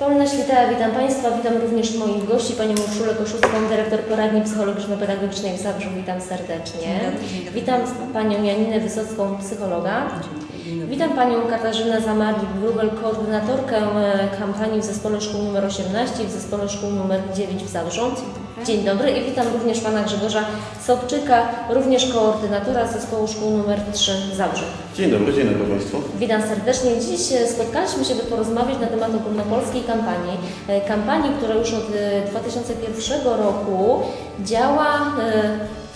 Edyta, witam Państwa, witam również moich gości, Panią Urszulę Koszucką, dyrektor poradni psychologiczno-pedagogicznej w Zabrzu, witam serdecznie. Dzień dobry, dzień dobry Witam. Panią Janinę Wysocką, psychologa. Dzień dobry. Witam Panią Katarzynę Zamarlik-Wróbel, koordynatorkę e, kampanii w Zespole Szkół nr 18 i w Zespole Szkół nr 9 w Zabrzu. Dzień dobry i witam również Pana Grzegorza Sobczyka, również koordynatora Zespołu Szkół nr 3 w Zabrzu. Dzień dobry, dzień dobry Państwu. Witam serdecznie. Dziś e, spotkaliśmy się, by porozmawiać na temat ogólnopolskiej kampanii. E, Kampanii, która już od e, 2001 roku działa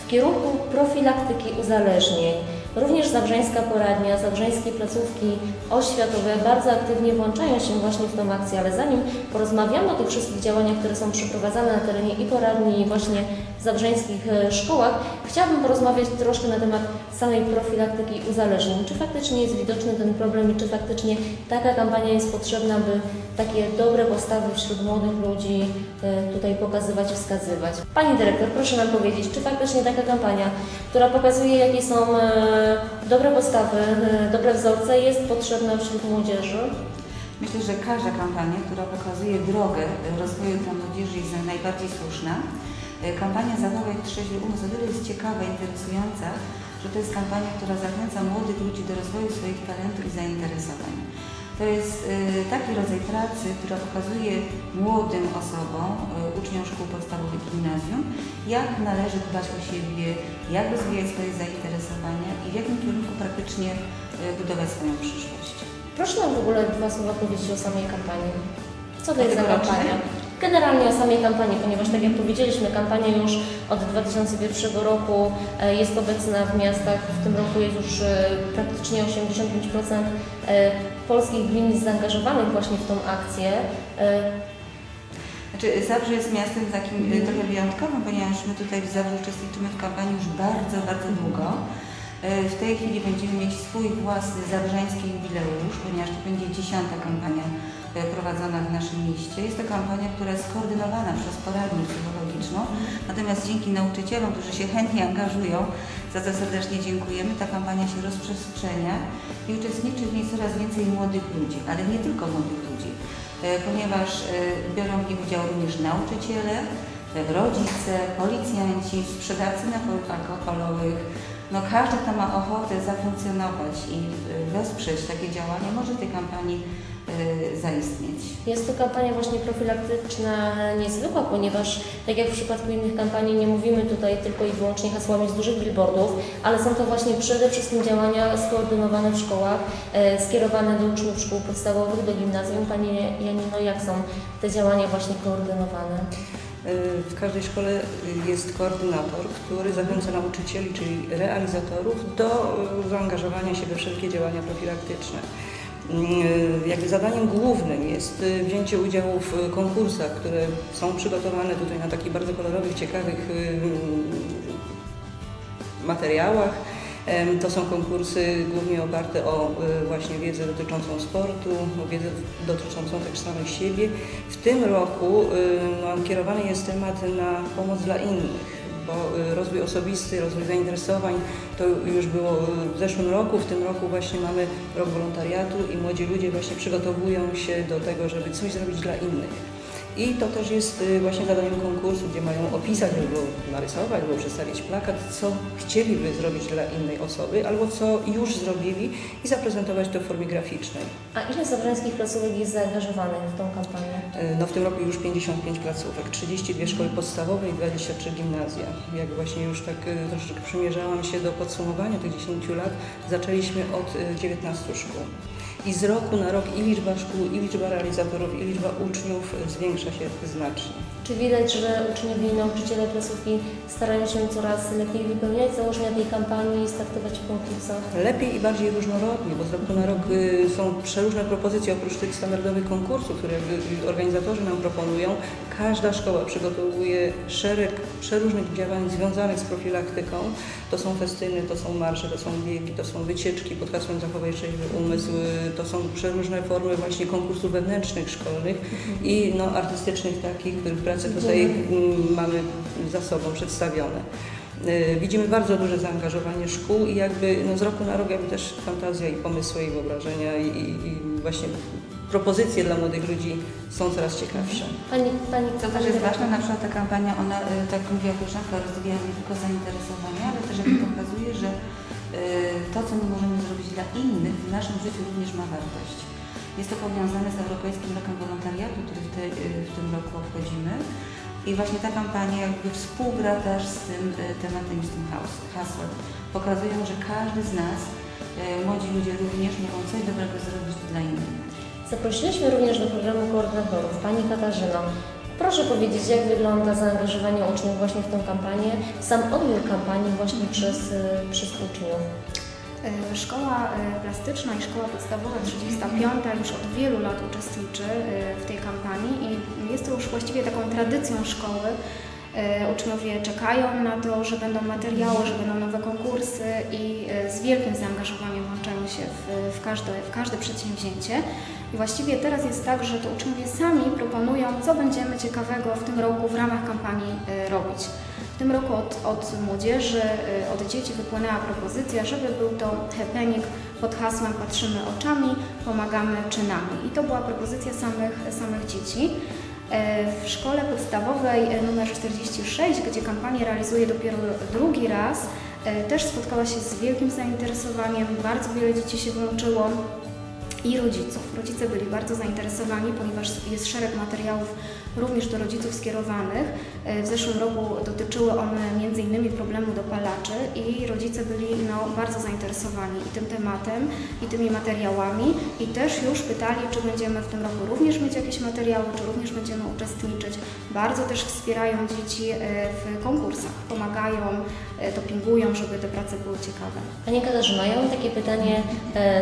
w kierunku profilaktyki uzależnień. Również Zabrzeńska Poradnia, Zabrzeńskie Placówki Oświatowe bardzo aktywnie włączają się właśnie w tą akcję, ale zanim porozmawiamy o tych wszystkich działaniach, które są przeprowadzane na terenie i poradni, i właśnie zabrzeńskich e, szkołach, chciałabym porozmawiać troszkę na temat samej profilaktyki uzależnień. Czy faktycznie jest widoczny ten problem i czy faktycznie taka kampania jest potrzebna, by takie dobre postawy wśród młodych ludzi e, tutaj pokazywać, wskazywać? Pani dyrektor, proszę nam powiedzieć, czy faktycznie taka kampania, która pokazuje, jakie są e, dobre postawy, dobre wzorce, jest potrzebna wśród młodzieży? Myślę, że każda kampania, która pokazuje drogę rozwoju dla młodzieży jest najbardziej słuszna. E, Kampania Zachować Trzeźwy Umysł o tyle jest ciekawa, interesująca, że to jest kampania, która zachęca młodych ludzi do rozwoju swoich talentów i zainteresowań. To jest e, taki rodzaj pracy, która pokazuje młodym osobom, e, uczniom szkół podstawowych i gimnazjum, jak należy dbać o siebie, jak rozwijać swoje zainteresowania i w jakim kierunku praktycznie budować swoją przyszłość. Proszę nam w ogóle dwa słowa powiedzieć o samej kampanii. Co to jest za kampania? Generalnie o samej kampanii, ponieważ tak jak powiedzieliśmy, kampania już od 2001 roku e, jest obecna w miastach. W tym roku jest już e, praktycznie 85% e, polskich gmin zaangażowanych właśnie w tą akcję. Znaczy, Zabrze jest miastem takim y, trochę wyjątkowym, ponieważ my tutaj w Zabrzu uczestniczymy w kampanii już bardzo, bardzo długo. W tej chwili będziemy mieć swój własny zabrzeński jubileusz, ponieważ to będzie dziesiąta kampania prowadzona w naszym mieście. Jest to kampania, która jest skoordynowana przez poradnię psychologiczną, natomiast dzięki nauczycielom, którzy się chętnie angażują, za co serdecznie dziękujemy, ta kampania się rozprzestrzenia i uczestniczy w niej coraz więcej młodych ludzi, ale nie tylko młodych ludzi e, ponieważ e, biorą w niej udział również nauczyciele, e, rodzice, policjanci, sprzedawcy napojów alkoholowych. No każdy, kto ma ochotę zafunkcjonować i wesprzeć takie działania, może tej kampanii zaistnieć. Jest to kampania właśnie profilaktyczna niezwykła, ponieważ tak jak w przypadku innych kampanii nie mówimy tutaj tylko i wyłącznie hasłami z dużych billboardów, ale są to właśnie przede wszystkim działania skoordynowane w szkołach, e, skierowane do uczniów szkół podstawowych, do gimnazjum. Pani Janino, jak są te działania właśnie koordynowane? W każdej szkole jest koordynator, który zachęca nauczycieli, czyli realizatorów, do y, zaangażowania się we wszelkie działania profilaktyczne. Y, Jakby zadaniem głównym jest y, wzięcie udziału w konkursach, które są przygotowane tutaj na takich bardzo kolorowych, ciekawych y, materiałach. Em, To są konkursy głównie oparte o y, właśnie wiedzę dotyczącą sportu, wiedzę dotyczącą też samych siebie. W tym roku no, kierowany jest temat na pomoc dla innych, bo y, rozwój osobisty, rozwój zainteresowań to już było y, w zeszłym roku, w tym roku właśnie mamy rok wolontariatu i młodzi ludzie właśnie przygotowują się do tego, żeby coś zrobić dla innych. I to też jest y, właśnie zadaniem konkursu, gdzie mają opisać albo narysować, albo przedstawić plakat, co chcieliby zrobić dla innej osoby, albo co już zrobili i zaprezentować to w formie graficznej. A ile zabrańskich placówek jest zaangażowanych w tą kampanię? Y, No w tym roku już 55 placówek, 32 szkoły podstawowe i 23 gimnazja. Jak właśnie już tak y, troszeczkę przymierzałam się do podsumowania tych 10 lat, zaczęliśmy od y, 19 szkół. I z roku na rok i liczba szkół, i liczba realizatorów, i liczba uczniów zwiększa się znacznie. Czy widać, że uczniowie i nauczyciele placówki starają się coraz lepiej wypełniać założenia tej kampanii i startować w konkursach? Lepiej i bardziej różnorodnie, bo z roku na rok y, są przeróżne propozycje oprócz tych standardowych konkursów, które organizatorzy nam proponują. Każda szkoła przygotowuje szereg przeróżnych działań związanych z profilaktyką. To są festyny, to są marsze, to są biegi, to są wycieczki pod hasłem Zachowaj trzeźwy umysł, y, to są przeróżne formy właśnie konkursów wewnętrznych szkolnych i no, artystycznych takich, których prace tutaj mm, mamy za sobą przedstawione. Y, Widzimy bardzo duże zaangażowanie szkół i jakby no, z roku na rok jakby też fantazja i pomysły i wyobrażenia i, i, właśnie propozycje dla młodych ludzi są coraz ciekawsze. Pani, pani, Co też jest ważne, na przykład ta kampania, ona, y, tak jak mówiła koleżanka, rozwija nie tylko zainteresowanie, ale też jakby pokazuje, że y, to, co my możemy zrobić dla innych, w naszym życiu również ma wartość. Jest to powiązane z Europejskim Rokiem Wolontariatu, który w, te, y, w tym roku obchodzimy. I właśnie ta kampania jakby współgra też z tym y, tematem z tym hasłem. Pokazują, że każdy z nas, y, młodzi ludzie również mogą coś dobrego zrobić dla innych. Zaprosiliśmy również do programu koordynatorów Pani Katarzyno. Proszę powiedzieć, jak wygląda zaangażowanie uczniów właśnie w tę kampanię, sam odbiór kampanii właśnie przez, przez uczniów. E, Szkoła e, plastyczna i szkoła podstawowa 35 już od wielu lat uczestniczy e, w tej kampanii i jest to już właściwie taką tradycją szkoły. Uczniowie czekają na to, że będą materiały, że będą nowe konkursy i z wielkim zaangażowaniem włączają się w, w, każde, w każde przedsięwzięcie. I właściwie teraz jest tak, że to uczniowie sami proponują, co będziemy ciekawego w tym roku w ramach kampanii robić. W tym roku od, od młodzieży, y, od dzieci wypłynęła propozycja, żeby był to happening pod hasłem Patrzymy oczami, pomagamy czynami. I to była propozycja samych, samych dzieci. E, W szkole podstawowej numer 46, gdzie kampanię realizuję dopiero drugi raz, e, też spotkała się z wielkim zainteresowaniem. Bardzo wiele dzieci się włączyło i rodziców. Rodzice byli bardzo zainteresowani, ponieważ jest szereg materiałów również do rodziców skierowanych. E, W zeszłym roku dotyczyły one m.in. problemu dopalaczy i rodzice byli no, bardzo zainteresowani i tym tematem, i tymi materiałami i też już pytali, czy będziemy w tym roku również mieć jakieś materiały, czy również będziemy uczestniczyć. Bardzo też wspierają dzieci e, w konkursach, pomagają, e, dopingują, żeby te prace były ciekawe. Pani Katarzyno, ja mam takie pytanie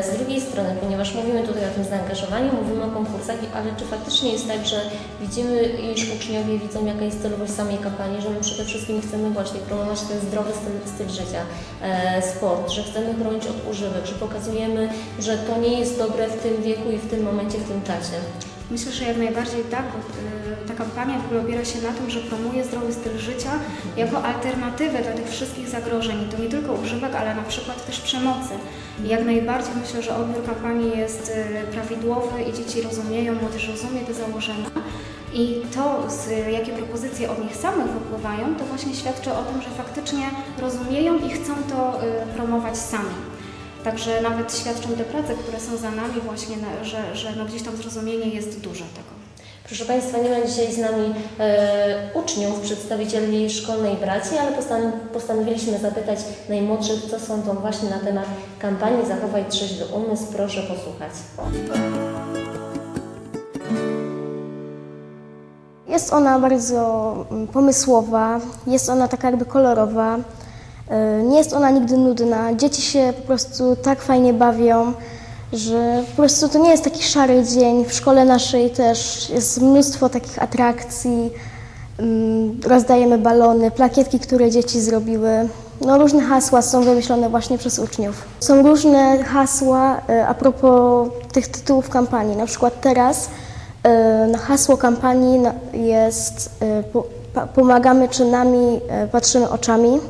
z drugiej strony, ponieważ mówimy tutaj o tym zaangażowaniu, mówimy o konkursach, ale czy faktycznie jest tak, że widzimy, iż uczniowie widzą, jaka jest celowość samej kampanii, że my przede wszystkim chcemy właśnie promować ten zdrowy styl, styl życia, e, sport, że chcemy chronić od używek, że pokazujemy, że to nie jest dobre w tym wieku i w tym momencie, w tym czasie. Myślę, że jak najbardziej tak, bo y, ta kampania w ogóle opiera się na tym, że promuje zdrowy styl życia jako alternatywę dla tych wszystkich zagrożeń. I to nie tylko używek, ale na przykład też przemocy. I jak najbardziej myślę, że odbiór kampanii jest y, prawidłowy i dzieci rozumieją, młodzież rozumie te założenia. I to, z, jakie propozycje od nich samych wypływają, to właśnie świadczy o tym, że faktycznie rozumieją i chcą to y, promować sami. Także nawet świadczą te prace, które są za nami właśnie, na, że, że no gdzieś tam zrozumienie jest duże tego. Proszę Państwa, nie ma dzisiaj z nami e, uczniów, przedstawicieli szkolnej braci, ale postan postanowiliśmy zapytać najmłodszych, co sądzą właśnie na temat kampanii Zachowaj trzeźwy umysł. Proszę posłuchać. Jest ona bardzo mm, pomysłowa, jest ona taka jakby kolorowa, nie jest ona nigdy nudna. Dzieci się po prostu tak fajnie bawią, że po prostu to nie jest taki szary dzień. W szkole naszej też jest mnóstwo takich atrakcji. Mm, Rozdajemy balony, plakietki, które dzieci zrobiły. No, różne hasła są wymyślone właśnie przez uczniów. Są różne hasła y, a propos tych tytułów kampanii. Na przykład teraz na hasło kampanii jest Pomagamy czynami, patrzymy oczami.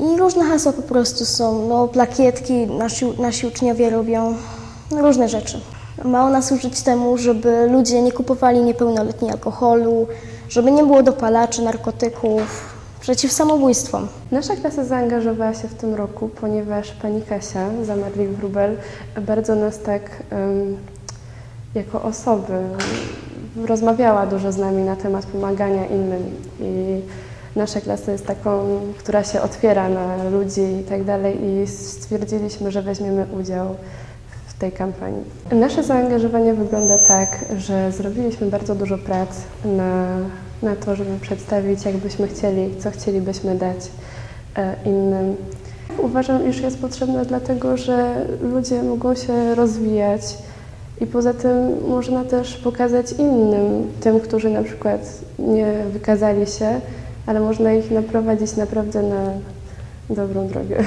I różne hasła po prostu są. No, plakietki nasi, nasi uczniowie robią no, różne rzeczy. Ma ona służyć temu, żeby ludzie nie kupowali niepełnoletni alkoholu, żeby nie było dopalaczy, narkotyków, przeciw samobójstwom. Nasza klasa zaangażowała się w tym roku, ponieważ pani Kasia Zamarlik-Wrubel bardzo nas tak em, jako osoby rozmawiała dużo z nami na temat pomagania innym i nasza klasa jest taką, która się otwiera na ludzi i tak dalej i stwierdziliśmy, że weźmiemy udział w tej kampanii. Nasze zaangażowanie wygląda tak, że zrobiliśmy bardzo dużo prac na, na to, żeby przedstawić, jak byśmy chcieli, co chcielibyśmy dać e, innym. Uważam, iż jest potrzebne dlatego, że ludzie mogą się rozwijać i poza tym można też pokazać innym, tym, którzy na przykład nie wykazali się, ale można ich naprowadzić naprawdę na dobrą drogę.